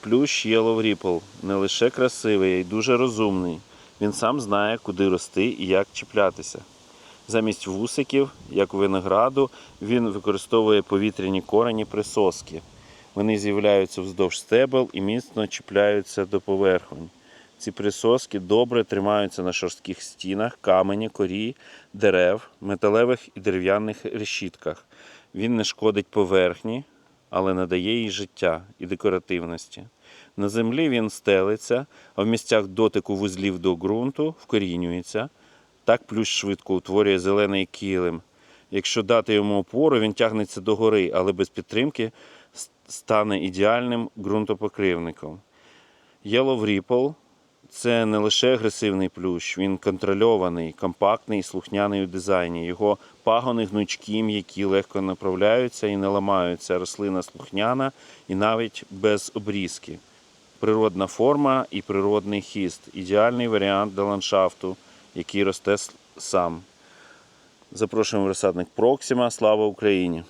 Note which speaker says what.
Speaker 1: Плющ Yellow Ripple не лише красивий, а й дуже розумний. Він сам знає, куди рости і як чіплятися. Замість вусиків, як у винограду, він використовує повітряні корені присоски. Вони з'являються вздовж стебел і міцно чіпляються до поверхонь. Ці присоски добре тримаються на шорстких стінах, камені, корі, дерев, металевих і дерев'яних решітках. Він не шкодить поверхні, але надає їй життя і декоративності. На землі він стелиться, а в місцях дотику вузлів до ґрунту вкорінюється. Так плющ швидко утворює зелений килим. Якщо дати йому опору, він тягнеться догори, але без підтримки стане ідеальним ґрунтопокривником. Yellow Ripple – це не лише агресивний плющ, він контрольований, компактний слухняний у дизайні. Його пагони гнучкі, м'які, легко направляються і не ламаються. Рослина слухняна і навіть без обрізки. Природна форма і природний хіст ідеальний варіант для ландшафту, який росте сам. Запрошуємо розсадник Проксима. Слава Україні!